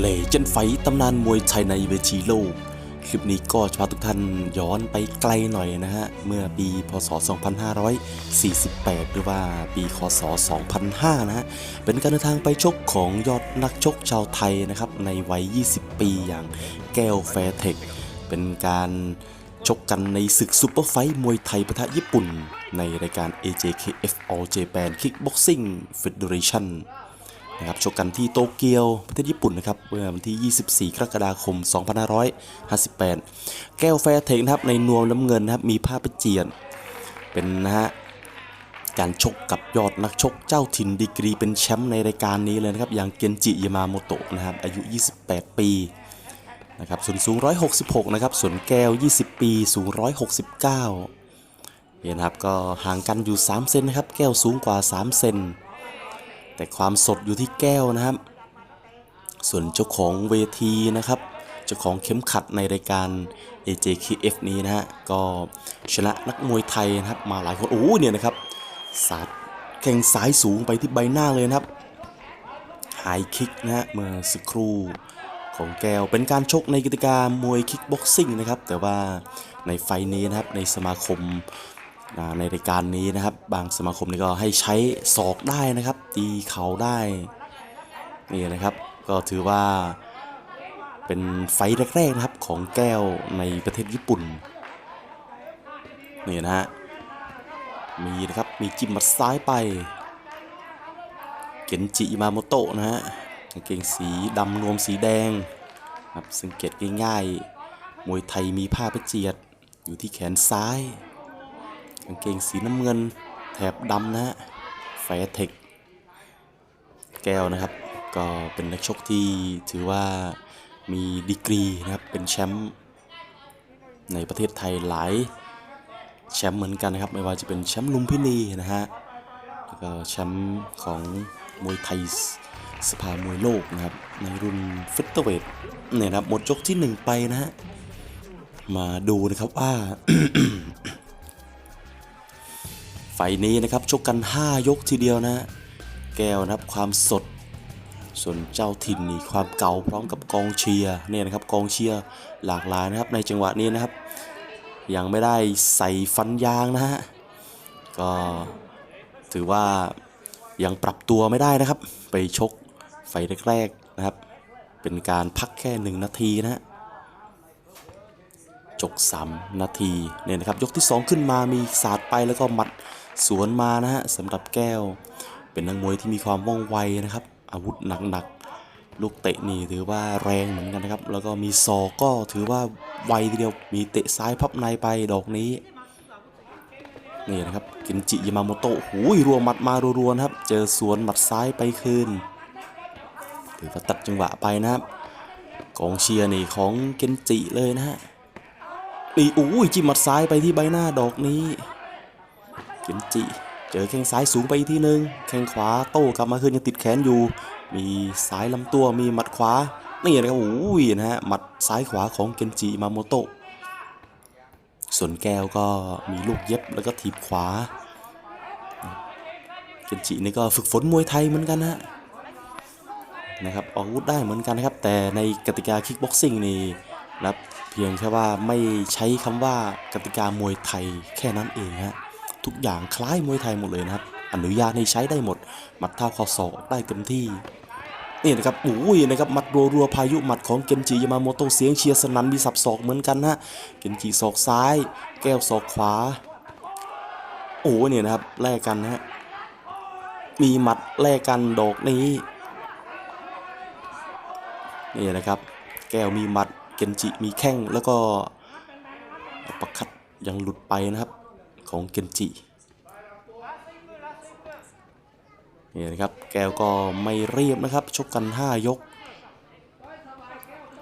เลเจนไฟตำนานมวยไทยในเวทีโลก คลิปนี้ก็จะพาทุกท่านย้อนไปไกลหน่อยนะฮะ เมื่อปีพศ 2548 หรือว่าปีคศ 2005 นะฮะ เป็นการเดินทางไปชกของยอดนักชกชาวไทยนะครับ ในวัย 20 ปีอย่างแก้วแฟร์เทค เป็นการชกกันในศึกซูเปอร์ไฟท์มวยไทยปะทะญี่ปุ่น ในรายการ AJKF All Japan Kickboxing Federation นะครับชกกันที่โตเกียวประเทศญี่ปุ่นนะครับเมื่อวันที่ 24 กรกฎาคม 2558 แก้วแฟร์เทคนะครับในนวมน้ำเงินนะครับมีผ้าประเจียน เป็นนะฮะการชกกับยอดนักชกเจ้าถิ่นดีกรีเป็นแชมป์ในรายการนี้เลยนะครับอย่างเกนจิยามาโมโตะนะครับอายุ 28 ปีนะครับส่วนสูง 166 นะครับส่วนแก้ว 20 ปี สูง 169เนี่ยนะครับก็ห่างกันอยู่ 3 เซนนะครับ แก้วสูงกว่า 3 เซน แต่ความสดอยู่ที่แก้วนะครับ ส่วนเจ้าของเวทีนะครับ เจ้าของเข็มขัดในรายการ AJKF นี้นะฮะ ก็ชนะนักมวยไทยนะครับ มาหลายคน โอ้เนี่ยนะครับสาดแข่งซ้ายสูงไปที่ใบหน้าเลยนะครับไฮคิกนะฮะเมื่อสักครู่ของแก้วเป็นการชกในกิจการมวยคิกบ็อกซิ่งนะครับ แต่ว่าในไฟล์นี้นะครับในสมาคม อ่าในรายการนี้นะครับ บางสมาคมนี่ก็ให้ใช้ศอกได้นะครับ ตีเข่าได้นี่นะครับ ก็ถือว่าเป็นไฟแรกๆนะครับของแก้วในประเทศญี่ปุ่นนี่นะฮะมีนะครับมีจิ้มมัดซ้ายไปเก็นจิมาโมโตะนะฮะกางเกงสีดำนวมสีแดงครับสังเกตง่ายๆมวยไทยมีผ้าประเจียดอยู่ที่แขนซ้าย กางเกงสีน้ำเงิน แถบดำนะฮะแฟร์เทคแก้วนะครับ ก็เป็นนักชกที่ถือว่ามีดีกรีนะครับ เป็นแชมป์ในประเทศไทยหลายแชมป์เหมือนกันนะครับ ไม่ว่าจะเป็นแชมป์ลุมพินีนะฮะ แล้วก็แชมป์ของมวยไทยสภามวยโลกนะครับ ในรุ่นฟิตเตอร์เวทเนี่ยนะครับหมดยกที่หนึ่งไปนะฮะ มาดูนะครับว่า นี้นะครับชกกัน 5 ยกทีเดียวนะแก้วนะครับความสด ส่วนเจ้าถิ่นนี่ความเก่าพร้อมกับกองเชียร์เนี่ยนะครับกองเชียร์หลากหลายนะครับในจังหวะนี้นะครับยังไม่ได้ใส่ฟันยางนะฮะก็ถือว่ายังปรับตัวไม่ได้นะครับ ไปชกไฟแรกๆนะครับ เป็นการพักแค่หนึ่งนาทีนะฮะจก3นาทีเนี่ยนะครับยกที่ 2 ขึ้นมามีสาดไปแล้วก็มัด สวนมานะฮะสำหรับแก้ว เป็นนักมวยที่มีความว่องไวนะครับ อาวุธหนักๆลูกเตะนี่ถือว่าแรงเหมือนกันนะครับ แล้วก็มีศอกก็ถือว่าไวทีเดียวมีเตะซ้ายพับในไปดอกนี้นี่นะครับเกินจิยามาโมโตะหูยรัวหมัดมารัวๆนะครับ เจอสวนหมัดซ้ายไปคืนถือว่าตัดจังหวะไปนะครับกองเชียร์นี่ของเกนจิเลยนะฮะอีอุ้ยจิ้มหมัดซ้ายไปที่ใบหน้าดอกนี้ เกินจิ เจอแข้งซ้ายสูงไปอีกทีนึงแข้งขวาโต้กลับมาคืนยังติดแขนอยู่ มีซ้ายลำตัวมีหมัดขวานี่นะครับโอ้ยนะฮะหมัดซ้ายขวาของเกนจิมาโมโตะส่วนแก้วก็มีลูกเย็บแล้วก็ถีบขวาเกนจินี่ก็ฝึกฝนมวยไทยเหมือนกันนะนะครับออกอาวุธได้เหมือนกันนะครับ แต่ในกติกาคิกบ็อกซิ่งนี่นะครับเพียงแค่ว่าไม่ใช้คำว่ากติกามวยไทยแค่นั้นเองฮะ ทุกอย่างคล้ายมวยไทยหมดเลยนะครับ อนุญาตให้ใช้ได้หมดหมัดเท้าข่าศอกได้เต็มที่นี่นะครับโอ้ยนะครับหมัดรัวๆพายุหมัดของเกนจิยามาโมโตเสียงเชียร์สนั่นมีสับศอกเหมือนกันนะเกนจิศอกซ้าย แก้วศอกขวา โอ้เนี่ยนะครับแลกกันนะฮะมีหมัดแลกกันดอกนี้นี่นะครับ แก้วมีหมัดเกนจิมีแข้งแล้วก็ประคัดยังหลุดไปนะครับ ของเกนจินี่นะครับแก้วก็ไม่เรียบนะครับ ชกกัน 5 ยก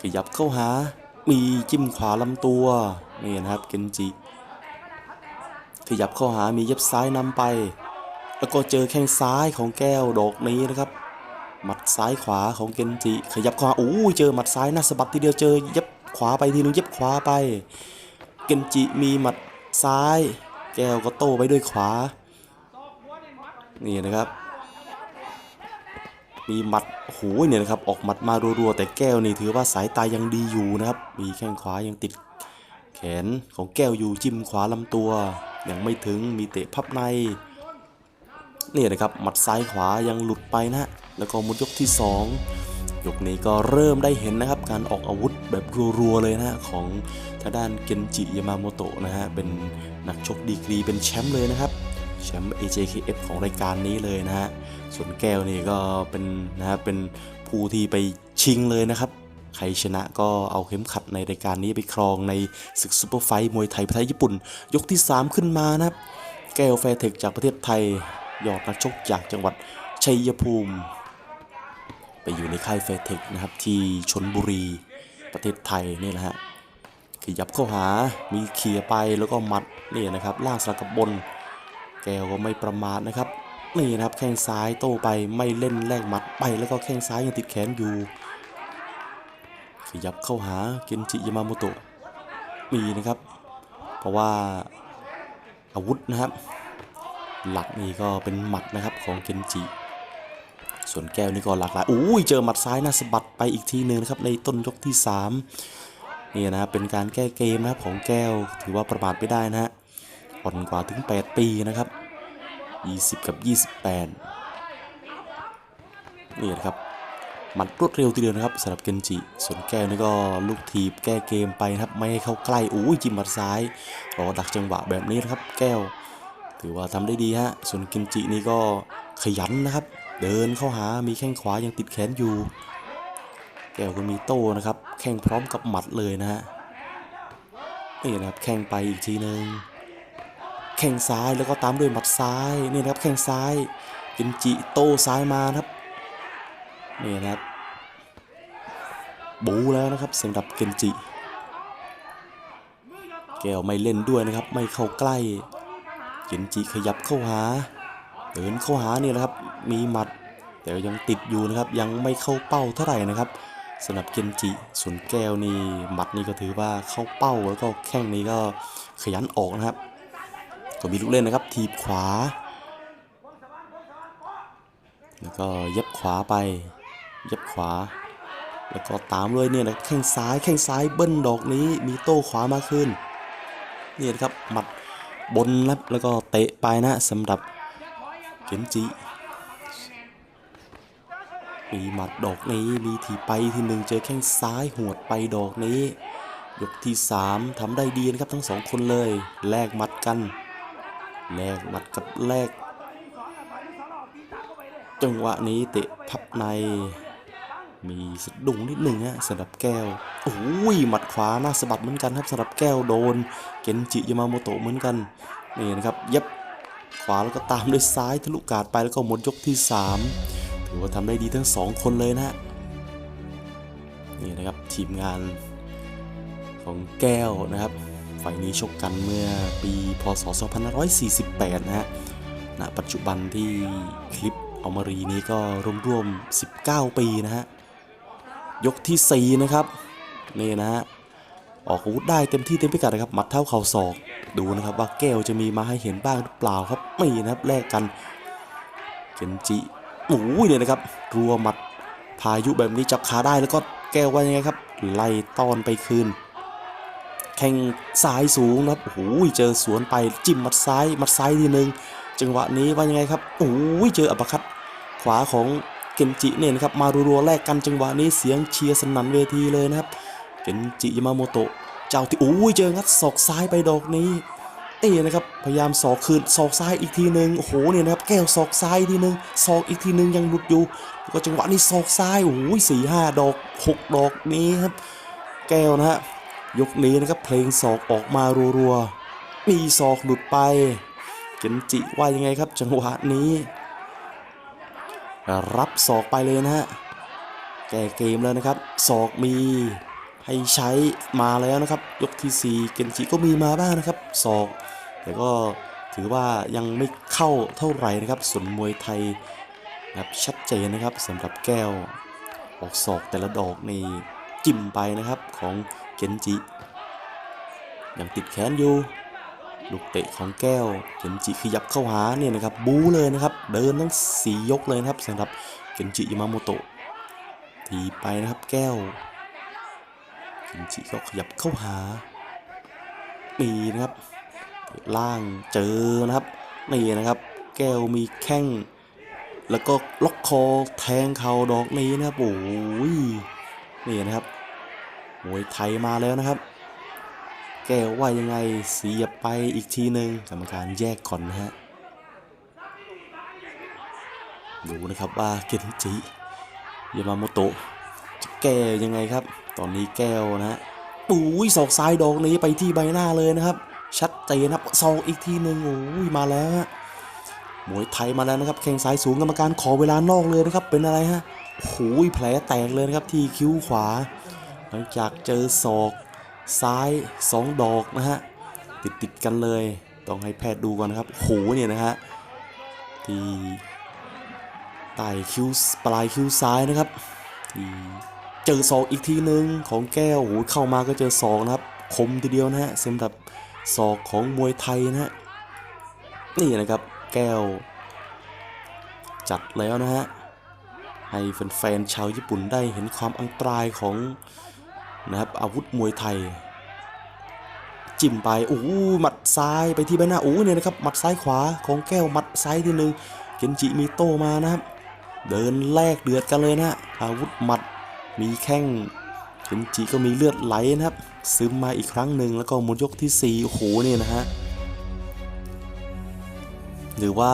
ขยับเข้าหา มีจิ้มขวาลำตัวนี่นะครับเกนจิขยับเข้าหามีเย็บซ้ายนำไป แล้วก็เจอแข้งซ้ายของแก้วดอกนี้นะครับ หมัดซ้ายขวาของเกนจิ ขยับขวาโอ้เจอหมัดซ้ายน้าสะบัดทีเดียวเจอเย็บขวาไปทีนึงเย็บขวาไป เกนจิมีหมัดซ้าย แก้วก็โต้ไปด้วยขวา นี่นะครับ มีหมัดโอ้โหเนี่ยนะครับ ออกหมัดมารัวๆแต่แก้วนี่ถือว่าสายตายังดีอยู่นะครับ มีแข้งขวายังติด แขนของแก้วอยู่จิ้มขวาลำตัว ยังไม่ถึงมีเตะพับในนี่นะครับหมัดซ้ายขวายังหลุดไปนะแล้วก็มุดยกที่ 2 ยกนี้ก็เริ่มได้เห็นนะครับ การออกอาวุธ แบบรัวๆเลยนะฮะของทางด้านเกนจิยามาโมโตะนะฮะเป็นนักชกดีกรีเป็นแชมป์เลยนะครับแชมป์ AJKF ของรายการนี้เลยนะฮะส่วนแก้วนี่ก็เป็นนะฮะเป็นผู้ที่ไปชิงเลยนะครับ ใครชนะก็เอาเข็มขัดในรายการนี้ไปครองในศึกซูเปอร์ไฟท์มวยไทยประเทศญี่ปุ่น ยกที่ 3 ขึ้นมานะครับ แก้วแฟร์เทคจากประเทศไทยยอดนักชกจากจังหวัดชัยภูมิ ไปอยู่ในค่ายแฟร์เทคนะครับที่ชนบุรี ประเทศไทยนี่แหละฮะขยับเข้าหามีเขี่ยไปแล้วก็หมัดนี่นะครับล่างสลับกับบน แก้วก็ไม่ประมาทนะครับนี่นะครับแข้งซ้ายโตไปไม่เล่นแลกหมัดไปแล้วก็แข้งซ้ายยังติดแขนอยู่ ขยับเข้าหาเกนจิยามาโมโตะมีนะครับ เพราะว่าอาวุธนะครับ หลักนี่ก็เป็นหมัดนะครับของเกนจิ ส่วนแก้วนี่ก็หลากหลายอุ้ยเจอหมัดซ้ายน้าสะบัดไปอีกทีหนึ่งนะครับในต้นยกที่3นี่นะครับเป็นการแก้เกมนะครับของแก้วถือว่าประมาทไม่ได้นะฮะอ่อนกว่าถึง 8 ปีนะครับ 20 กับ 28 นี่นะครับหมัดรวดเร็วทีเดียวนะครับสำหรับเกนจิ ส่วนแก้วนี่ก็ลูกทีบแก้เกมไปนะครับ ไม่ให้เข้าใกล้อุ้ยจิ้มหมัดซ้ายรอดักจังหวะแบบนี้นะครับ แก้ว ถือว่าทำได้ดีฮะ ส่วนเกนจินี่ก็ขยันนะครับ เดินเข้าหามีแข้งขวายังติดแขนอยู่ แก้วก็มีโต้นะครับ แข้งพร้อมกับหมัดเลยนะฮะนี่นะครับแข้งไปอีกทีหนึ่งแข้งซ้ายแล้วก็ตามด้วยหมัดซ้ายนี่นะครับแข้งซ้ายเกนจิโต้ซ้ายมานะครับนี่นะครับบูแล้วนะครับสำหรับเกนจิ แก้วไม่เล่นด้วยนะครับ ไม่เข้าใกล้ เกนจิขยับเข้าหา เดินเข้าหานี่แหละครับ มีหมัด แต่ยังติดอยู่นะครับ ยังไม่เข้าเป้าเท่าไหร่นะครับสำหรับเกนจิส่วนแก้วนี่หมัดนี่ก็ถือว่าเข้าเป้าแล้วก็แข้งนี้ก็ขยันออกนะครับ ก็มีลูกเล่นนะครับ ทีบขวา แล้วก็เย็บขวาไป เย็บขวา แล้วก็ตามด้วยเนี่ยนะแข้งซ้ายแข้งซ้ายเบิ้ลดอกนี้มีโต้ขวามาขึ้นนี่นะครับหมัดบนแล้วแล้วก็เตะไปนะสำหรับเข็มจิ มีหมัดดอกนี้มีทีไปทีหนึ่งเจอแข้งซ้ายหวดไปดอกนี้ ยกที่สามทำได้ดีนะครับทั้งสองคนเลยแลกหมัดกันแลกหมัดกับแลกจังหวะนี้เตะพับใน มีสะดุ้งนิดหนึ่งฮะสำหรับแก้วโอ้ยหมัดขวาหน้าสะบัดเหมือนกันครับสำหรับแก้วโดน เกนจิยามาโมโตะเหมือนกันนี่นะครับเย็บขวาแล้วก็ตามด้วยซ้ายทะลุกาดไปแล้วก็หมดยกที่ 3 ถือว่าทำได้ดีทั้งสองคนเลยนะฮะนี่นะครับทีมงานของแก้วนะครับไฟล์นี้ชกกันเมื่อปีพศ 2548 นะฮะณปัจจุบันที่คลิปเอามารีนี้ก็รวมๆ 19 ปีนะฮะ ยกที่ 4 นะครับ นี่นะฮะ ออกอาวุธได้เต็มที่เต็มพิกัดนะครับ หมัดเท้าเข่าศอก ดูนะครับว่าแก้วจะมีมาให้เห็นบ้างหรือเปล่าครับ ไม่นะครับแลกกัน เกนจิ โอ้ยเนี่ยนะครับ รัวหมัดพายุแบบนี้จับขาได้แล้วก็แก้วว่ายังไงครับ ไล่ต้อนไปคืน แข้งซ้ายสูงนะครับโอ้โหเจอสวนไปจิ้มหมัดซ้ายหมัดซ้ายทีหนึ่งจังหวะนี้ว่ายังไงครับโอ้ยเจออัปคัตขวาของเกนจิเนี่ยนะครับมารัวๆแลกกันจังหวะนี้เสียงเชียร์สนั่นเวทีเลยนะครับเกนจิยามาโมโตะเจ้าที่โอ้ยเจองัดศอกซ้ายไปดอกนี้ เอ้นะครับพยายามศอกคืนศอกซ้ายอีกทีหนึ่งโอ้โหเนี่ยนะครับแก้วศอกซ้ายทีหนึ่งศอกอีกทีหนึ่งยังหลุดอยู่ก็จังหวะนี้ศอกซ้ายโอ้ยสี่ห้าดอกหกดอกนี้ครับ แก้วนะฮะยกนี้นะครับเพลงศอกออกมารัวๆมีศอกหลุดไปเกนจิว่ายังไงครับ จังหวะนี้ รับศอกไปเลยนะฮะแก้เกมแล้วนะครับศอกมีให้ใช้มาแล้วนะครับ ยกที่ 4 เกนจิก็มีมาบ้างนะครับศอก แต่ก็ถือว่ายังไม่เข้าเท่าไหร่นะครับส่วนมวยไทยนะครับชัดเจนนะครับสำหรับแก้วออกศอกแต่ละดอกนี่จิ้มไปนะครับของเกนจิยังติดแขนอยู่ลูกเตะของแก้วเกนจิขยับเข้าหาเนี่ยนะครับบู๊เลยนะครับ เดินทั้งสียกเลยนะครับสำหรับเกนจิยามาโมโตะทีไปนะครับแก้วเคนจิก็ขยับเข้าหานี่นะครับ ล่างเจอนะครับนี่นะครับ แก้วมีแข้ง แล้วก็ล็อกคอแทงเข่าดอกนี้นะครับโอ้ยนี่นะครับมวยไทยมาแล้วนะครับ แก้วว่ายังไงเสียบไปอีกทีหนึ่งกรรมการแยกก่อนนะฮะดูนะครับว่าเกนจิยามาโมโตะจะแก้ยังไงครับ ตอนนี้แก้วนะฮะอุ้ยศอกซ้ายดอกนี้ไปที่ใบหน้าเลยนะครับ ชัดเจนครับศอกอีกทีหนึ่งโอ้ยมาแล้วฮะมวยไทยมาแล้วนะครับแข้งซ้ายสูงกรรมการขอเวลานอกเลยนะครับเป็นอะไรฮะโอ้โหแผลแตกเลยนะครับที่คิ้วขวา หลังจากเจอศอกซ้ายสองดอกนะฮะติดติดกันเลย ต้องให้แพทย์ดูก่อนนะครับโอ้โหเนี่ยนะฮะที่ใต้คิ้วปลายคิ้วซ้ายนะครับที่เจอศอกอีกทีหนึ่งของแก้วโอ้โหเข้ามาก็เจอศอกนะครับคมทีเดียวนะฮะสำหรับ ศอกของมวยไทยนะฮะนี่นะครับแก้ว จัดแล้วนะฮะให้แฟนๆชาวญี่ปุ่นได้เห็นความอันตรายของนะครับอาวุธมวยไทย จิ้มไปโอ้หมัดซ้ายไปที่ใบหน้าโอ้เนี่ยนะครับหมัดซ้ายขวาของแก้วหมัดซ้ายทีหนึ่งเกนจิมีโตมานะครับ เดินแลกเดือดกันเลยนะอาวุธหมัดมีแข้ง เกนจิก็มีเลือดไหลนะครับ ซึมมาอีกครั้งหนึ่งแล้วก็หมดยกที่สี่โอ้โหเนี่ยนะฮะหรือว่า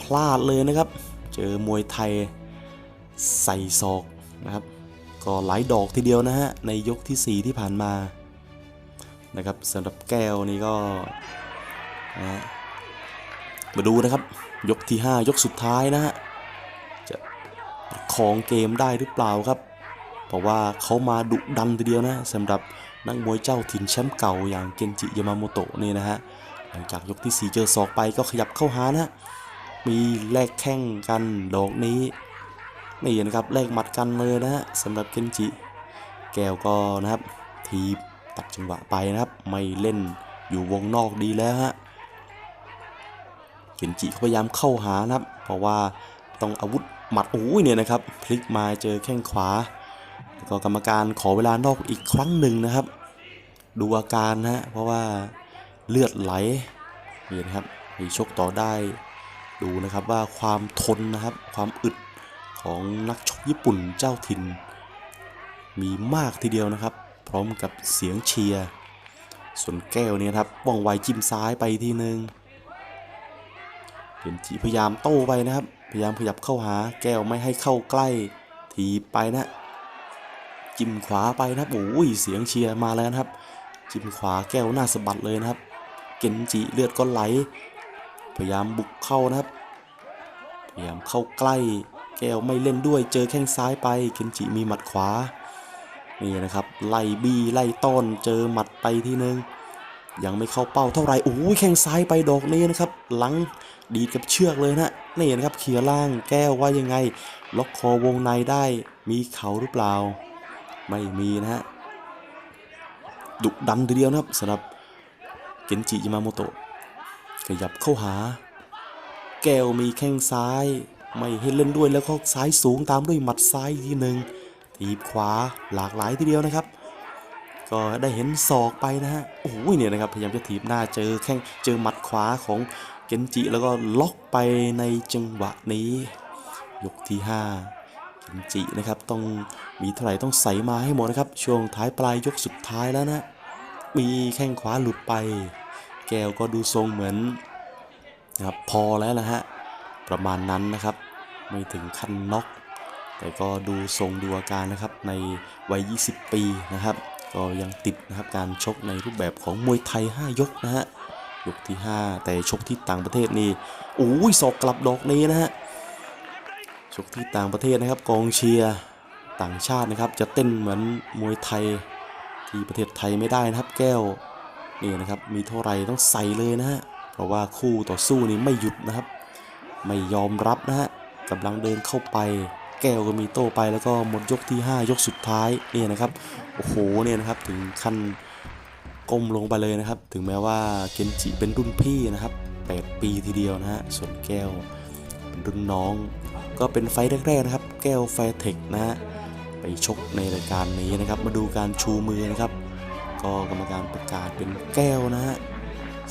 พลาดเลยนะครับ เจอมวยไทยใส่ศอกนะครับ ก็หลายดอกทีเดียวนะฮะในยกทีสี่4 ที่ผ่านมานะครับสำหรับแก้วนี่ก็นะมาดูนะครับ ยกที่ 5 ยกสุดท้ายนะฮะจะคองเกมได้หรือเปล่าครับ เพราะว่าเขามาดุดันทีเดียวนะสำหรับนักมวยเจ้าถิ่นแชมป์เก่าอย่างเกนจิยามาโมโตะนี่นะฮะหลังจากยกที่ 4 เจอศอกไปก็ขยับเข้าหานะมีแลกแข้งกันดอกนี้นี่นะครับแลกหมัดกันเลยนะฮะสำหรับเคนจิแก้วก็นะครับทีบตัดจังหวะไปนะครับไม่เล่นอยู่วงนอกดีแล้วฮะเคนจิเขาพยายามเข้าหานะครับ เพราะว่าต้องอาวุธหมัดโอ้ยเนี่ยนะครับพลิกมาเจอแข้งขวา ก็กรรมการขอเวลานอกอีกครั้งหนึ่งนะครับ ดูอาการนะฮะเพราะว่าเลือดไหลนี่นะครับมีชกต่อได้ดูนะครับว่าความทนนะครับความอึดของนักชกญี่ปุ่นเจ้าถิ่น มีมากทีเดียวนะครับ พร้อมกับเสียงเชียร์ส่วนแก้วเนี่ยครับว่องไวจิ้มซ้ายไปทีหนึ่งเห็นจีพยายามโต้ไปนะครับ พยายามขยับเข้าหาแก้วไม่ให้เข้าใกล้ ทีบไปนะ จิ้มขวาไปนะครับโอ้ยเสียงเชียร์มาแล้วนะครับ จิ้มขวาแก้วหน้าสะบัดเลยนะครับ เกนจิเลือดก็ไหล พยายามบุกเข้านะครับ พยายามเข้าใกล้ แก้วไม่เล่นด้วยเจอแข้งซ้ายไปเคนจิมีหมัดขวา นี่นะครับ ไล่บี้ไล่ต้อนเจอหมัดไปทีนึงยังไม่เข้าเป้าเท่าไหร่โอ้ยแข้งซ้ายไปดอกนี้นะครับ หลังดีดกับเชือกเลยนะนี่นะครับเขียล่างแก้วว่ายังไง ล็อกคอวงในได้มีเขาหรือเปล่า ไม่มีนะฮะดุดันทีเดียวนะครับสำหรับเกนจิยามาโมโตะขยับเข้าหา แก้วมีแข้งซ้าย ไม่ให้เล่นด้วยแล้วก็ซ้ายสูงตามด้วยหมัดซ้ายทีหนึ่งทีบขวาหลากหลายทีเดียวนะครับ ก็ได้เห็นศอกไปนะฮะโอ้ยเนี่ยนะครับพยายามจะถีบหน้าเจอแข้งเจอหมัดขวาของเกนจิแล้วก็ล็อกไปในจังหวะนี้ ยกที่5เกนจินะครับ ต้องมีเท่าไหร่ต้องใส่มาให้หมดนะครับ ช่วงท้ายปลายยกสุดท้ายแล้วนะมีแข้งขวาหลุดไป แก้วก็ดูทรงเหมือนนะครับพอแล้วนะฮะประมาณนั้นนะครับ ไม่ถึงขั้นน็อกแต่ก็ดูทรงดูอาการนะครับในวัย 20 ปีนะครับ ก็ยังติดนะครับการชกในรูปแบบของมวยไทย 5 ยกนะฮะยกที่ 5 แต่ชกที่ต่างประเทศนี่โอ้ยศอกกลับดอกนี้นะฮะ ชกที่ต่างประเทศนะครับกองเชียร์ต่างชาตินะครับ จะเต้นเหมือนมวยไทย ที่ประเทศไทยไม่ได้นะครับ แก้วนี่นะครับมีเท่าไรต้องใส่เลยนะฮะเพราะว่าคู่ต่อสู้นี่ไม่หยุดนะครับ ไม่ยอมรับนะฮะกำลังเดินเข้าไป แก้วก็มีโต้ไปแล้วก็หมดยกที่ 5 ยกสุดท้ายเนี่ยนะครับโอ้โหเนี่ยนะครับถึงขั้นก้มลงไปเลยนะครับ ถึงแม้ว่าเกนจิเป็นรุ่นพี่นะครับ 8 ปีทีเดียวนะฮะส่วนแก้วเป็นรุ่นน้อง ก็เป็นไฟท์แรกๆนะครับ แก้วแฟร์เทคนะฮะไปชกในรายการนี้นะครับ มาดูการชูมือนะครับ ก็กรรมการประกาศเป็นแก้วนะฮะ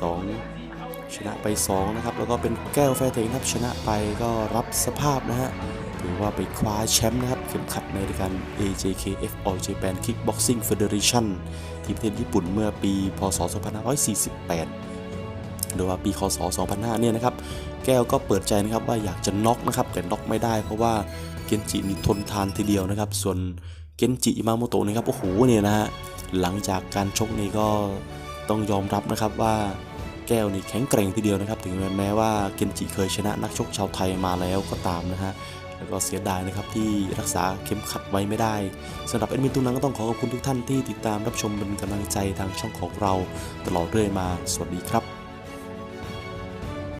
สองชนะไป2นะครับแล้วก็เป็นแก้วแฟร์เทคครับชนะไปก็รับสภาพนะฮะถือว่าไปคว้าแชมป์นะครับเข็มขัดในรายการ AJKF All Japan Kickboxing Federation ที่ประเทศญี่ปุ่นเมื่อปี พศ 2548 โดยว่าปีคศ2005เนี่ยนะครับแก้วก็เปิดใจนะครับว่าอยากจะน็อกนะครับแต่น็อกไม่ได้เพราะว่าเกนจินี่ทนทานทีเดียวนะครับ ส่วนเกนจิมาโมโตะนะครับโอ้โหเนี่ยนะฮะหลังจากการชกนี่ก็ต้องยอมรับนะครับว่าแก้วนี่แข็งแกร่งทีเดียวนะครับ ถึงแม้ว่าเกนจิเคยชนะนักชกชาวไทยมาแล้วก็ตามนะฮะแล้วก็เสียดายนะครับที่รักษาเข็มขัดไว้ไม่ได้สำหรับแอดมินตุ้งนังก็ต้องขอขอบคุณทุกท่านที่ติดตามรับชมเป็นกำลังใจทางช่องของเราตลอดเรื่อยมา สวัสดีครับ